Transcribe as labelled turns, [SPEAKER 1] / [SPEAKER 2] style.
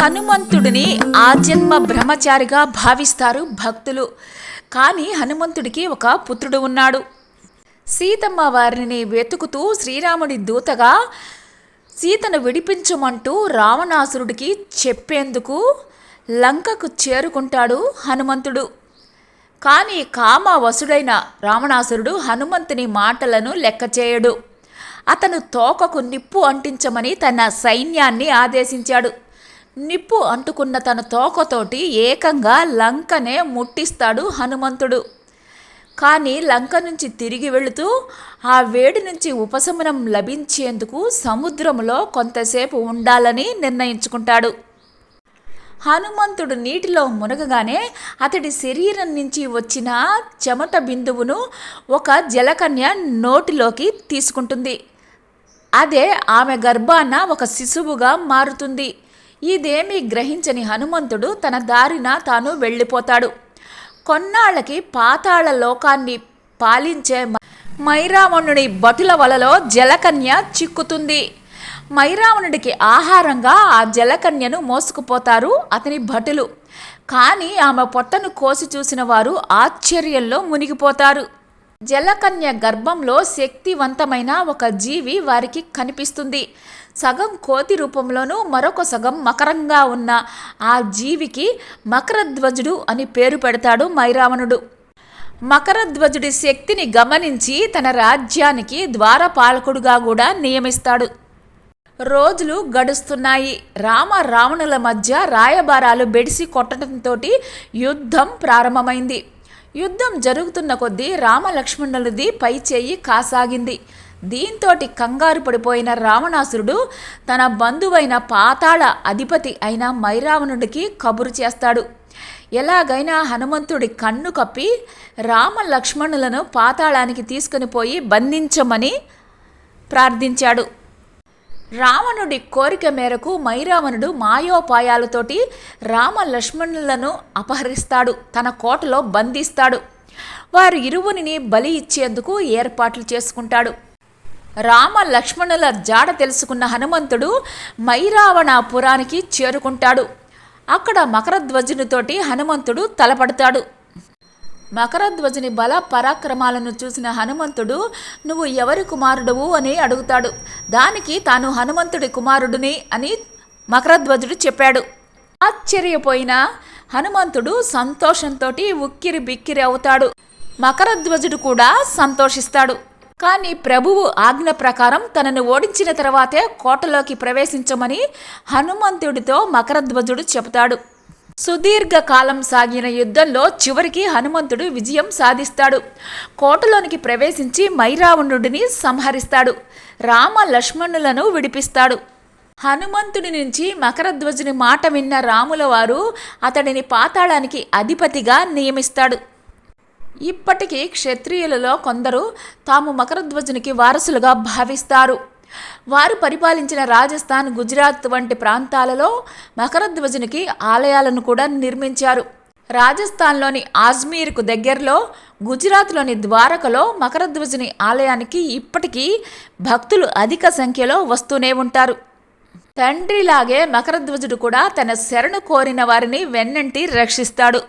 [SPEAKER 1] హనుమంతుడిని ఆజన్మ బ్రహ్మచారిగా భావిస్తారు భక్తులు. కానీ హనుమంతుడికి ఒక పుత్రుడు ఉన్నాడు. సీతమ్మ వారిని వెతుకుతూ శ్రీరాముడి దూతగా సీతను విడిపించమంటూ రావణాసురుడికి చెప్పేందుకు లంకకు చేరుకుంటాడు హనుమంతుడు. కానీ కామ వసుడైన రావణాసురుడు హనుమంతుని మాటలను లెక్క చేయడు. అతను తోకకు నిప్పు అంటించమని తన సైన్యాన్ని ఆదేశించాడు. నిప్పు అంటుకున్న తన తోకతోటి ఏకంగా లంకనే ముట్టిస్తాడు హనుమంతుడు. కానీ లంక నుంచి తిరిగి వెళుతూ ఆ వేడి నుంచి ఉపశమనం లభించేందుకు సముద్రంలో కొంతసేపు ఉండాలని నిర్ణయించుకుంటాడు. హనుమంతుడు నీటిలో మునగగానే అతడి శరీరం నుంచి వచ్చిన చెమట బిందువును ఒక జలకన్య నోటిలోకి తీసుకుంటుంది. అదే ఆమె గర్భాన ఒక శిశువుగా మారుతుంది. ఇదేమీ గ్రహించని హనుమంతుడు తన దారిన తాను వెళ్ళిపోతాడు. కొన్నాళ్ళకి పాతాళ లోకాన్ని పాలించే మైరావణుడి భటుల వలలో జలకన్య చిక్కుతుంది. మైరావణుడికి ఆహారంగా ఆ జలకన్యను మోసుకుపోతారు అతని భటులు. కానీ ఆమె పొట్టను కోసి చూసిన వారు ఆశ్చర్యంలో మునిగిపోతారు. జలకన్య గర్భంలో శక్తివంతమైన ఒక జీవి వారికి కనిపిస్తుంది. సగం కోతి రూపంలోనూ మరొక సగం మకరంగా ఉన్న ఆ జీవికి మకరధ్వజుడు అని పేరు పెడతాడు మైరావణుడు. మకరధ్వజుడి శక్తిని గమనించి తన రాజ్యానికి ద్వారపాలకుడుగా కూడా నియమిస్తాడు. రోజులు గడుస్తున్నాయి. రామ రావణుల మధ్య రాయబారాలు బెడిసి కొట్టడంతో యుద్ధం ప్రారంభమైంది. యుద్ధం జరుగుతున్న కొద్దీ రామలక్ష్మణులది పై చేయి కాసాగింది. దీంతో కంగారు పడిపోయిన రావణాసురుడు తన బంధువైన పాతాళ అధిపతి అయిన మైరావణుడికి కబురు చేస్తాడు. ఎలాగైనా హనుమంతుడి కన్ను కప్పి రామ లక్ష్మణులను పాతాళానికి తీసుకుని పోయి బంధించమని ప్రార్థించాడు. రావణుడి కోరిక మేరకు మైరావణుడు మాయోపాయాలతోటి రామ లక్ష్మణులను అపహరిస్తాడు. తన కోటలో బంధిస్తాడు. వారి ఇరువుని బలి ఇచ్చేందుకు ఏర్పాట్లు చేసుకుంటాడు. రామ లక్ష్మణుల జాడ తెలుసుకున్న హనుమంతుడు మైరావణాపురానికి చేరుకుంటాడు. అక్కడ మకరధ్వజునితోటి హనుమంతుడు తలపడతాడు. మకరధ్వజుని బల పరాక్రమాలను చూసిన హనుమంతుడు నువ్వు ఎవరి కుమారుడువు? అని అడుగుతాడు. దానికి తాను హనుమంతుడి కుమారుడిని అని మకరధ్వజుడు చెప్పాడు. ఆశ్చర్యపోయిన హనుమంతుడు సంతోషంతో ఉక్కిరి బిక్కిరి అవుతాడు. మకరధ్వజుడు కూడా సంతోషిస్తాడు. కానీ ప్రభువు ఆజ్ఞ ప్రకారం తనను ఓడించిన తర్వాతే కోటలోకి ప్రవేశించమని హనుమంతుడితో మకరధ్వజుడు చెబుతాడు. సుదీర్ఘ కాలం సాగిన యుద్ధంలో చివరికి హనుమంతుడు విజయం సాధిస్తాడు. కోటలోనికి ప్రవేశించి మైరావణుడిని సంహరిస్తాడు. రామ లక్ష్మణులను విడిపిస్తాడు. హనుమంతుడి నుంచి మకరధ్వజుని మాట విన్న రాముల వారు అతడిని పాతాళానికి అధిపతిగా నియమిస్తాడు. ఇప్పటికీ క్షత్రియులలో కొందరు తాము మకరధ్వజునికి వారసులుగా భావిస్తారు. వారు పరిపాలించిన రాజస్థాన్ గుజరాత్ వంటి ప్రాంతాలలో మకరధ్వజునికి ఆలయాలను కూడా నిర్మించారు. రాజస్థాన్లోని ఆజ్మీర్కు దగ్గరలో గుజరాత్లోని ద్వారకలో మకరధ్వజుని ఆలయానికి ఇప్పటికీ భక్తులు అధిక సంఖ్యలో వస్తూనే ఉంటారు. తండ్రిలాగే మకరధ్వజుడు కూడా తన శరణు కోరిన వారిని వెన్నంటి రక్షిస్తాడు.